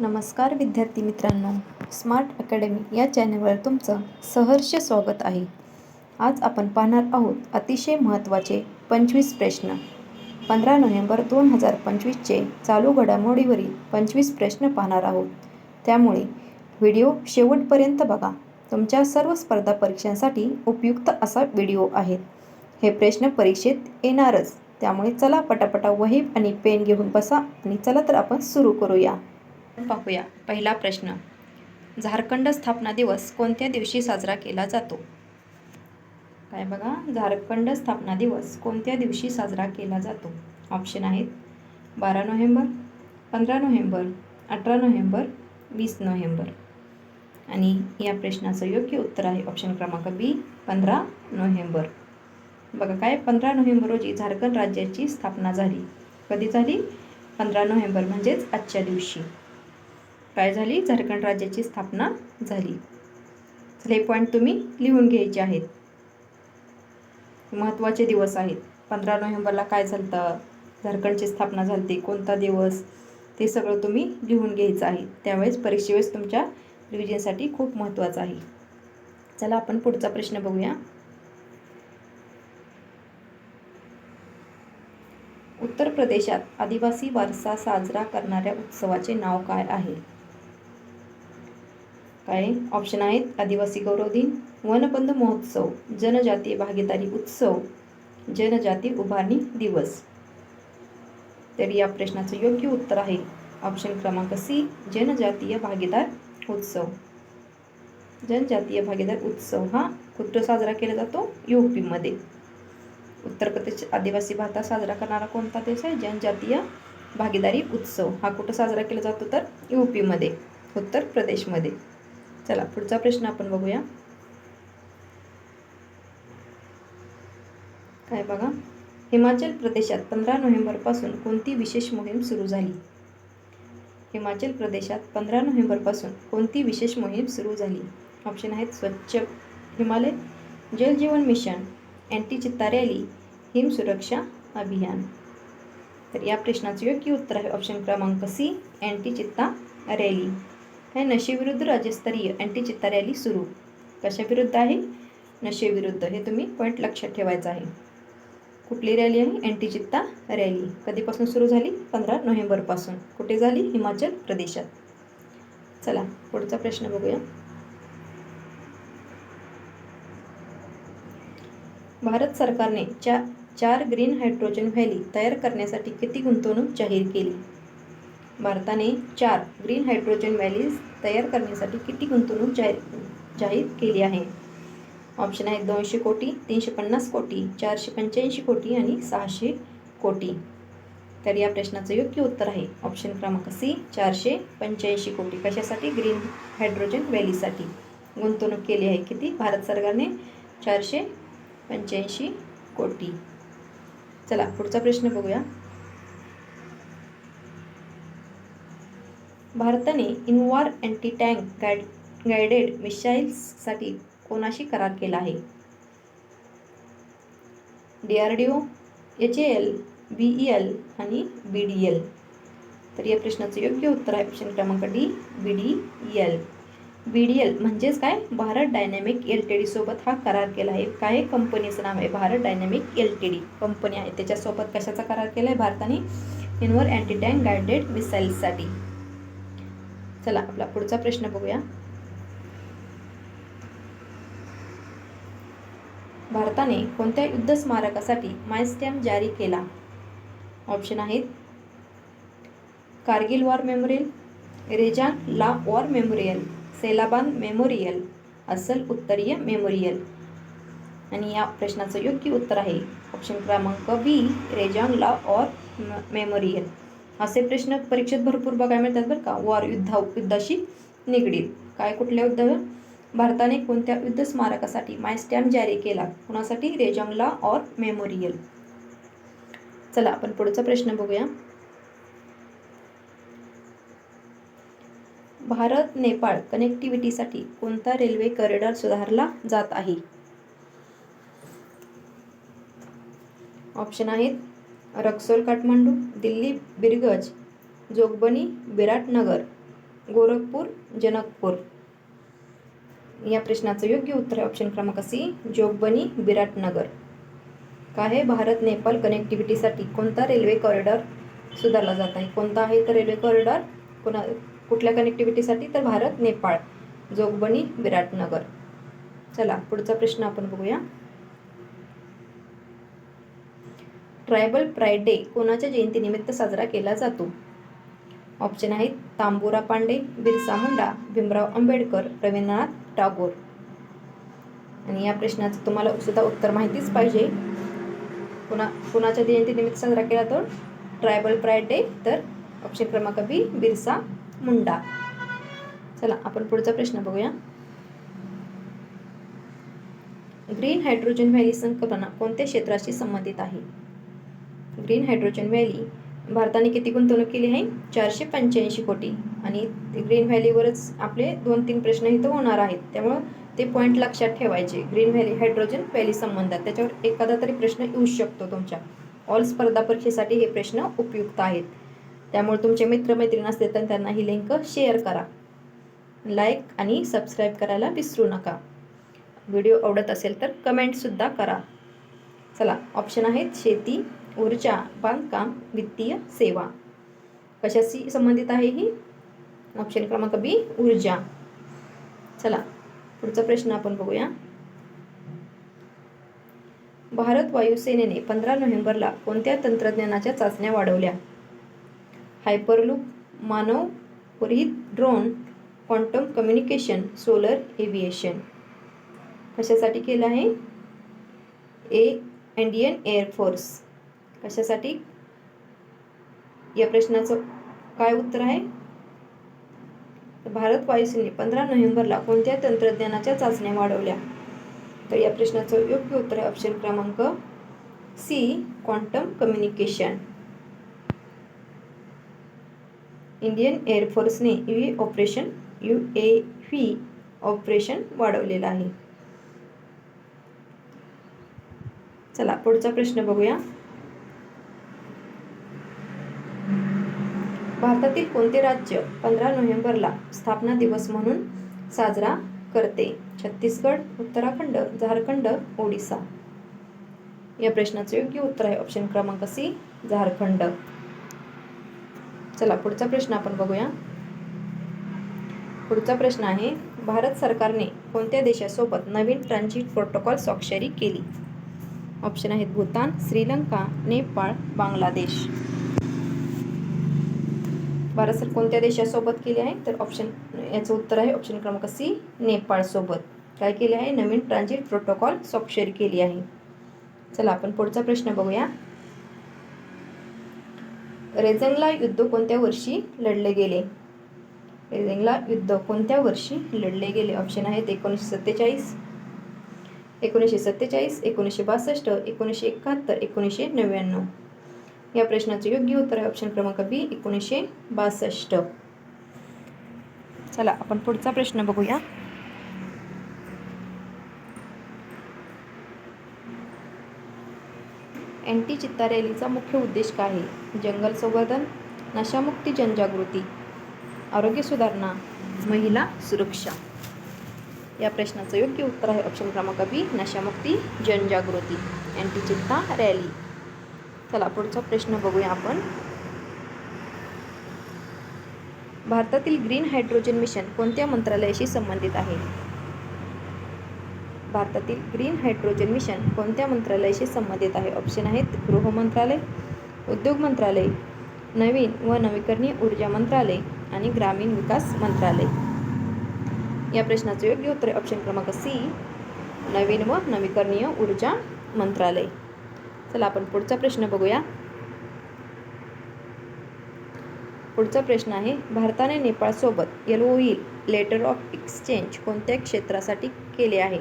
नमस्कार विद्यार्थी मित्रांनो. स्मार्ट अकॅडमी या चॅनलवर तुमचं सहर्ष स्वागत आहे. आज आपण पाहणार आहोत अतिशय महत्त्वाचे पंचवीस प्रश्न. पंधरा नोव्हेंबर दोन हजार पंचवीसचे चालू घडामोडीवरील पंचवीस प्रश्न पाहणार आहोत. त्यामुळे व्हिडिओ शेवटपर्यंत बघा. तुमच्या सर्व स्पर्धा परीक्षांसाठी उपयुक्त असा व्हिडिओ आहे. हे प्रश्न परीक्षेत येणारच. त्यामुळे चला पटापटा वही आणि पेन घेऊन बसा आणि चला तर आपण सुरू करूया. पाहूया. पहिला प्रश्न. झारखंड स्थापना दिवस कोणत्या दिवशी साजरा केला जातो? काय बघा. झारखंड स्थापना दिवस कोणत्या दिवशी साजरा केला जातो? ऑप्शन आहेत. बारा नोव्हेंबर पंधरा नोव्हेंबर अठरा नोव्हेंबर वीस नोव्हेंबर. आणि या प्रश्नाचं योग्य उत्तर आहे ऑप्शन क्रमांक बी पंधरा नोव्हेंबर. बघा काय? पंधरा नोव्हेंबर रोजी झारखंड राज्याची स्थापना झाली. कधी झाली? पंधरा नोव्हेंबर म्हणजेच आजच्या दिवशी. काय झाली? झारखंड राज्याची स्थापना झाली. हे पॉईंट तुम्ही लिहून घ्यायचे आहेत. महत्त्वाचे दिवस आहेत. पंधरा नोव्हेंबरला काय झालं झारखंडची स्थापना झाली कोणता दिवस? ते सगळं तुम्ही लिहून घ्यायचं आहे. त्यावेळेस परीक्षेवेळेस तुमच्या रिव्हिजनसाठी खूप महत्त्वाचं आहे. चला आपण पुढचा प्रश्न बघूया. उत्तर प्रदेशात आदिवासी वारसा साजरा करणाऱ्या उत्सवाचे नाव काय आहे? काय ऑप्शन आहेत. आदिवासी गौरव दिन वनबंध महोत्सव जनजातीय भागीदारी उत्सव जनजाती उभारणी दिवस. तर या प्रश्नाचं योग्य उत्तर आहे. ऑप्शन क्रमांक सी जनजातीय भागीदार उत्सव. जनजातीय भागीदार उत्सव हा कुठं साजरा केला जातो? यू पीमध्ये उत्तर प्रदेश आदिवासी भारतात साजरा करणारा कोणता देश आहे? जनजातीय भागीदारी उत्सव. हा कुठं साजरा केला जातो तर? यू पीमध्ये उत्तर प्रदेशमध्ये. चला पुढचा प्रश्न आपण बघूया. काय बघा? हिमाचल प्रदेशात पंधरा नोव्हेंबरपासून कोणती विशेष मोहीम सुरू झाली? हिमाचल प्रदेशात पंधरा नोव्हेंबरपासून कोणती विशेष मोहीम सुरू झाली? ऑप्शन आहेत स्वच्छ हिमालय जल जीवन मिशन अँटी चित्ता रॅली हिम सुरक्षा अभियान. तर या प्रश्नाचं योग्य उत्तर आहे ऑप्शन क्रमांक सी अँटी चित्ता रॅली. हे नशेविरुद्ध राज्यस्तरीय अँटी चित्ता रॅली सुरू. कशाविरुद्ध आहे? नशेविरुद्ध. हे तुम्ही पॉईंट लक्षात ठेवायचं आहे. कुठली रॅली आहे? अँटी चित्ता रॅली. कधीपासून सुरू झाली? पंधरा नोव्हेंबरपासून. कुठे झाली? हिमाचल प्रदेशात. चला पुढचा प्रश्न बघूया. भारत सरकारने चा चार ग्रीन हायड्रोजन व्हॅली तयार करण्यासाठी किती गुंतवणूक जाहीर केली? भारताने चार ग्रीन हायड्रोजन व्हॅलीज तयार करण्यासाठी किती गुंतवणूक जाहीर जाहीर केली आहे? ऑप्शन आहेत दोनशे कोटी तीनशे पन्नास कोटी चारशे पंच्याऐंशी कोटी आणि सहाशे कोटी. तर या प्रश्नाचं योग्य उत्तर आहे. ऑप्शन क्रमांक सी चारशे पंच्याऐंशी कोटी. कशासाठी? ग्रीन हायड्रोजन व्हॅलीसाठी गुंतवणूक केली आहे किती? भारत सरकारने चारशे पंच्याऐंशी कोटी. चला पुढचा प्रश्न बघूया. भारताने Invar anti tank guide guided मिसाईल्ससाठी कोणाशी करार केला आहे? D R D O H A L B E L आणि बी डी एल. तर या प्रश्नाचं योग्य उत्तर आहे ऑप्शन क्रमांक D B D L. B D L म्हणजेच काय? भारत डायनॅमिक एल टी डीसोबत हा करार केला आहे. काय कंपनीचं नाव आहे? Bharat dynamic L T D company आहे. त्याच्यासोबत कशाचा करार केला आहे? भारताने इनवर अँटी टँक गायडेड मिसाईल्ससाठी. चला आपला पुढचा प्रश्न बघूया. भारताने कोणत्या युद्ध स्मारकासाठी मायस्टॅम्प जारी केला? ऑप्शन आहेत. कारगिल वॉर मेमोरियल रेजान ला वॉर मेमोरियल सेलाबान मेमोरियल असल उत्तरीय मेमोरियल. आणि या प्रश्नाचं योग्य उत्तर आहे ऑप्शन क्रमांक बी रेजांग ला ऑर मेमोरियल. असे प्रश्न परीक्षेत भरपूर बघायला मिळतात बरं का. वॉर युद्धा युद्धाशी निगडीत. काय कुठल्या युद्ध? भारताने कोणत्या युद्ध स्मारकासाठी माय स्टॅम्प जारी केला? कुणासाठी? रेजंगला ऑर मेमोरियल चला आपण पुढचा प्रश्न बघूया. भारत नेपाळ कनेक्टिव्हिटीसाठी कोणता रेल्वे कॉरिडॉर सुधारला जात आहे? ऑप्शन आहेत रक्सोल काठमांडू दिल्ली बिरगज जोगबनी विराटनगर गोरखपूर जनकपूर. या प्रश्नाचं योग्य उत्तर आहे ऑप्शन क्रमांक सी जोगबनी विराटनगर काय आहे भारत नेपाळ कनेक्टिव्हिटीसाठी कोणता रेल्वे कॉरिडॉर सुधारला जात आहे? कोणता आहे तर रेल्वे कॉरिडॉर कोणा कुठल्या कनेक्टिव्हिटीसाठी तर भारत नेपाळ जोगबनी विराटनगर चला पुढचा प्रश्न आपण बघूया. ट्रायबल प्राईड डे कोणाच्या जयंतीनिमित्त साजरा केला जातो? ऑप्शन आहेत तांबोरा पांडे बिरसा मुंडा भीमराव आंबेडकर रवींद्रनाथ टागोर. आणि या प्रश्नाचं तुम्हाला सुद्धा उत्तर माहितीच पाहिजे. कुणा कुणाच्या जयंतीनिमित्त साजरा केला तर ट्रायबल प्राईड डे तर ऑप्शन क्रमांक बी बिरसा मुंडा. चला आपण पुढचा प्रश्न बघूया. ग्रीन हायड्रोजन व्हॅली संकल्पना कोणत्या क्षेत्राशी संबंधित आहे? Green hydrogen valley. भारताने किती गुंतवणूक केली आहे? चारशे पंच्याऐंशी कोटी. आणि ग्रीन व्हॅलीवरच आपले दोन तीन प्रश्न इथं होणार आहेत. त्यामुळं ते पॉईंट लक्षात ठेवायचे. ग्रीन व्हॅली हायड्रोजन व्हॅली संबंधात. त्याच्यावर एखादा तरी प्रश्न येऊ शकतो तुमच्या. ऑल स्पर्धा परीक्षेसाठी हे प्रश्न उपयुक्त आहेत. त्यामुळे तुमचे मित्रमैत्रीण असतील तर त्यांना ही लिंक शेअर करा. लाईक आणि सबस्क्राईब करायला विसरू नका. व्हिडिओ आवडत असेल तर कमेंटसुद्धा करा. चला ऑप्शन आहेत शेती ऊर्जा बांधकाम वित्तीय सेवा. कशाशी संबंधित आहे ही? ऑप्शन क्रमांक बी ऊर्जा. चला पुढचा प्रश्न आपण बघूया. भारत वायुसेनेने पंधरा नोव्हेंबरला कोणत्या तंत्रज्ञानाच्या चाचण्या वाढवल्या? हायपरलूप मानव पुरहित drone quantum communication solar aviation. कशासाठी केलं आहे? ए इंडियन एअरफोर्स कशासाठी? या प्रश्नाचं काय उत्तर आहे? भारत वायुसेने पंधरा नोव्हेंबरला कोणत्या तंत्रज्ञानाच्या चाचण्या वाढवल्या? तर या प्रश्नाचं योग्य उत्तर आहे ऑप्शन क्रमांक C quantum communication Indian एअरफोर्सने U A operation U A V operation वाढवलेलं आहे. चला पुढचा प्रश्न बघूया. भारतातील कोणते राज्य पंधरा नोव्हेंबरला स्थापना दिवस म्हणून साजरा करते? छत्तीसगड उत्तराखंड झारखंड ओडिसा. या प्रश्नाचं योग्य उत्तर आहे ऑप्शन क्रमांक सी झारखंड. चला पुढचा प्रश्न आपण बघूया. पुढचा प्रश्न आहे भारत सरकारने कोणत्या देशासोबत नवीन ट्रान्झिट प्रोटोकॉल स्वाक्षरी केली? ऑप्शन आहेत भूतान श्रीलंका नेपाळ बांगलादेश. भारत सर कोणत्या देशासोबत केले आहे? तर ऑप्शन याचं उत्तर आहे ऑप्शन क्रमांक सी नेपाळसोबत. काय केले आहे? नवीन ट्रान्झिट प्रोटोकॉल स्वाक्षरी केली आहे. चला आपण पुढचा प्रश्न बघूया. रेझंगला युद्ध कोणत्या वर्षी लढले गेले? रेझंगला युद्ध कोणत्या वर्षी लढले गेले? ऑप्शन आहेत एकोणीसशे सत्तेचाळीस एकोणीसशे सत्तेचाळीस एकोणीसशे बासष्ट एकोणीसशे एकाहत्तर एकोणीसशे नव्याण्णव. या प्रश्नाचं योग्य उत्तर आहे ऑप्शन क्रमांक बी एकोणीसशे बासष्ट. चला आपण पुढचा प्रश्न बघूया. अँटी चित्ता रॅलीचा मुख्य उद्देश काय आहे? जंगल संवर्धन नशामुक्ती जनजागृती आरोग्य सुधारणा महिला सुरक्षा. या प्रश्नाचं योग्य उत्तर आहे ऑप्शन क्रमांक बी नशामुक्ती जनजागृती. अँटी चित्ता रॅली. चला पुढचा प्रश्न बघूया आपण. भारतातील ग्रीन हायड्रोजन मिशन कोणत्या मंत्रालयाशी संबंधित आहे? भारतातील ग्रीन हायड्रोजन मिशन कोणत्या मंत्रालयाशी संबंधित आहे? ऑप्शन आहेत गृह मंत्रालय उद्योग मंत्रालय नवीन व नवीकरणीय ऊर्जा मंत्रालय आणि ग्रामीण विकास मंत्रालय. या प्रश्नाचं योग्य उत्तर ऑप्शन क्रमांक सी नवीन व नवीकरणीय ऊर्जा मंत्रालय. चला आपण पुढचा प्रश्न बघूया. पुढचा प्रश्न आहे भारताने नेपाळसोबत एल लेटर ऑफ एक्सचेंज कोणत्या क्षेत्रासाठी केले आहे?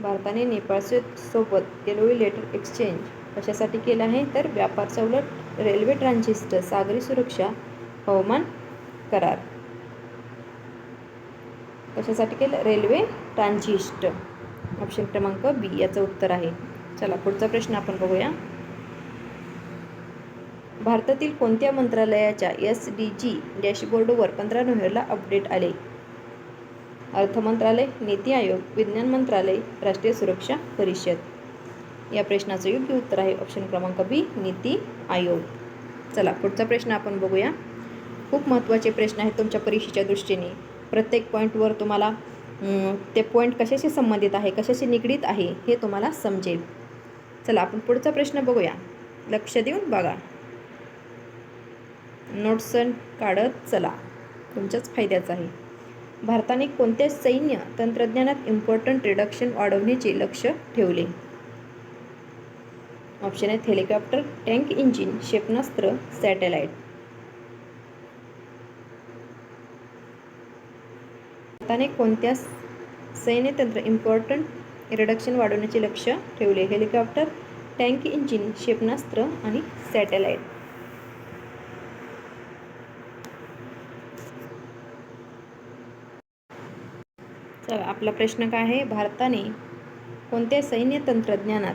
भारताने नेपाळचे सोबत एल लेटर एक्सचेंज कशासाठी केलं आहे? तर व्यापार सवलत रेल्वे ट्रान्झिस्टर सागरी सुरक्षा हवामान करार. कशासाठी केलं? Railway transit. ऑप्शन क्रमांक बी याचं उत्तर आहे. चला पुढचा प्रश्न आपण बघूया. भारतातील कोणत्या मंत्रालयाच्या एस डी जी डॅशबोर्डवर पंधरा नोव्हेंबरला अपडेट आले? अर्थ मंत्रालय नीती आयोग विज्ञान मंत्रालय राष्ट्रीय सुरक्षा परिषद. या प्रश्नाचं योग्य उत्तर आहे ऑप्शन क्रमांक बी नीती आयोग. चला पुढचा प्रश्न आपण बघूया. खूप महत्त्वाचे प्रश्न आहेत तुमच्या परीक्षेच्या दृष्टीने. प्रत्येक पॉईंटवर तुम्हाला ते पॉईंट कशाशी संबंधित आहे कशाशी निगडीत आहे हे तुम्हाला समजेल. चला आपण पुढचा प्रश्न बघूया. लक्ष देऊन बघा. नोट्स काढत चला. तुमच्याच फायद्याचं आहे. भारताने कोणत्या सैन्य तंत्रज्ञानात इम्पॉर्टंट रिडक्शन वाढवण्याचे लक्ष ठेवले? ऑप्शन आहेत हेलिकॉप्टर टँक इंजिन क्षेपणास्त्र सॅटेलाइट भारताने कोणत्या सैन्य तंत्र इम्पॉर्टंट रिडक्शन वाढवण्याचे लक्ष ठेवले? हेलिकॉप्टर टँक इंजिन क्षेपणास्त्र आणि सॅटेलाईट चला आपला प्रश्न काय आहे? भारताने कोणत्या सैन्य तंत्रज्ञानात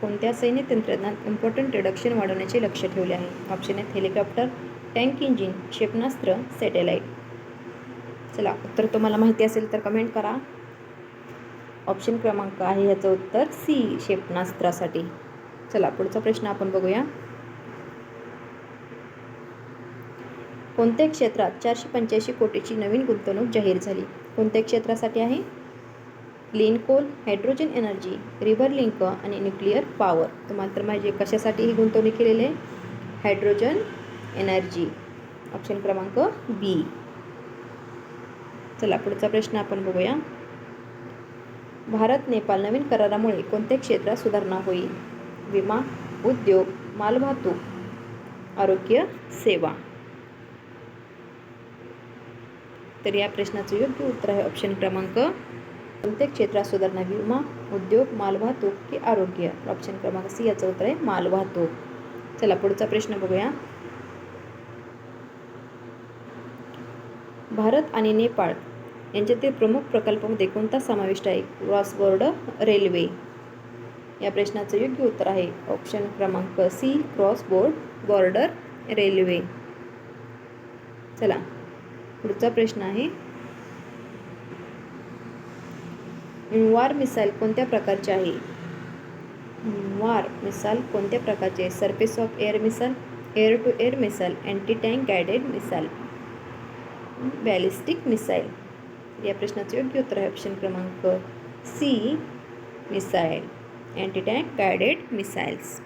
कोणत्या सैन्य तंत्रज्ञानात इम्पॉर्टंट रिडक्शन वाढवण्याचे लक्ष ठेवले आहे? ऑप्शन आहेत हेलिकॉप्टर टँक इंजिन क्षेपणास्त्र सॅटेलाईट चला उत्तर तुम्हाला माहिती असेल तर कमेंट करा. ऑप्शन क्रमांक आहे ह्याचं उत्तर सी क्षेपणास्त्रासाठी. चला पुढचा प्रश्न आपण बघूया. कोणत्या क्षेत्रात चारशे पंच्याऐंशी कोटीची नवीन गुंतवणूक जाहीर झाली? कोणत्या क्षेत्रासाठी आहे? Clean coal hydrogen energy river link आणि न्यूक्लिअर पॉवर तुम्हाला तर माहिती कशासाठी ही गुंतवणूक केलेली आहे? हायड्रोजन एनर्जी ऑप्शन क्रमांक बी चला पुढचा प्रश्न आपण बघूया. भारत नेपाळ नवीन करारामुळे कोणत्या क्षेत्रात सुधारणा होईल? विमा उद्योग मालवाहतूक आरोग्य सेवा. तर या प्रश्नाचं योग्य उत्तर आहे ऑप्शन क्रमांक. कोणत्या क्षेत्रात सुधारणा विमा उद्योग मालवाहतूक की आरोग्य? ऑप्शन क्रमांक सी याचं उत्तर आहे मालवाहतूक. चला पुढचा प्रश्न बघूया. भारत आणि नेपाळ यांच्यातील प्रमुख प्रकल्पामध्ये कोणता समाविष्ट आहे? क्रॉस बोर्ड रेल्वे या प्रश्नाचं योग्य उत्तर आहे. ऑप्शन क्रमांक C cross board border railway चला पुढचा प्रश्न आहे. वार मिसाईल कोणत्या प्रकारचे आहे? वार मिसाईल कोणत्या प्रकारचे surface of air missile air to air missile anti tank guided missile ballistic missile या प्रश्नाचं योग्य उत्तर आहे ऑप्शन क्रमांक C missile anti tank guided missiles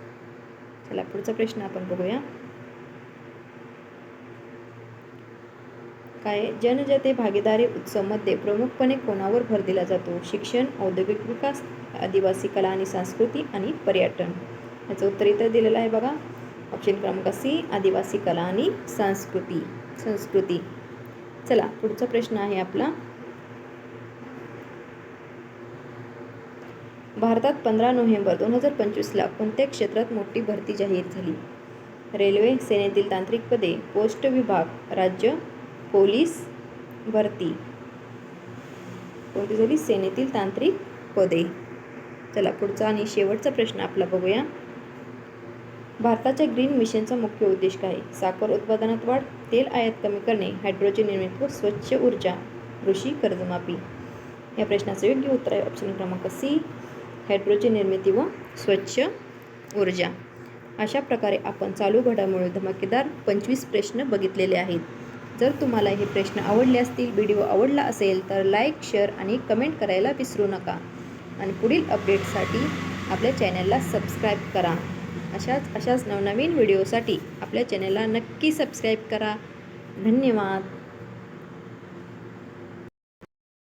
चला पुढचा प्रश्न आपण बघूया. काय जनजाती भागीदारी उत्सवमध्ये प्रमुखपणे कोणावर भर दिला जातो? शिक्षण औद्योगिक विकास आदिवासी कला आणि संस्कृती आणि पर्यटन. याचं उत्तर इथं दिलेलं आहे बघा. ऑप्शन क्रमांक सी आदिवासी कला आणि संस्कृती. संस्कृती. चला पुढचा प्रश्न आहे आपला. भारतात पंधरा नोव्हेंबर दोन हजार पंचवीसला कोणत्या क्षेत्रात मोठी भरती जाहीर झाली? रेल्वे सेनेतील तांत्रिक पदे पोस्ट विभाग राज्य पोलीस भरती. कोणती झाली? सेनेतील तांत्रिक पदे. चला पुढचा आणि शेवटचा प्रश्न आपला बघूया. भारताच्या ग्रीन मिशनचा मुख्य उद्देश काय? साखर उत्पादनात वाढ तेल आयात कमी करणे हायड्रोजन निर्मिती व स्वच्छ ऊर्जा कृषी कर्जमाफी. या प्रश्नाचं योग्य उत्तर आहे ऑप्शन क्रमांक सी हायड्रोजन निर्मिती व स्वच्छ ऊर्जा. अशा प्रकारे आपण चालू घडामोडी धमाकेदार पंचवीस प्रश्न बघितलेले आहेत. जर तुम्हाला हे प्रश्न आवडले असतील व्हिडिओ आवडला असेल तर लाईक शेअर आणि कमेंट करायला विसरू नका. आणि पुढील अपडेटसाठी आपल्या चॅनलला सबस्क्राईब करा. अशाच अशाच नवनवीन व्हिडिओसाठी आपल्या चॅनलला नक्की सबस्क्राईब करा. धन्यवाद.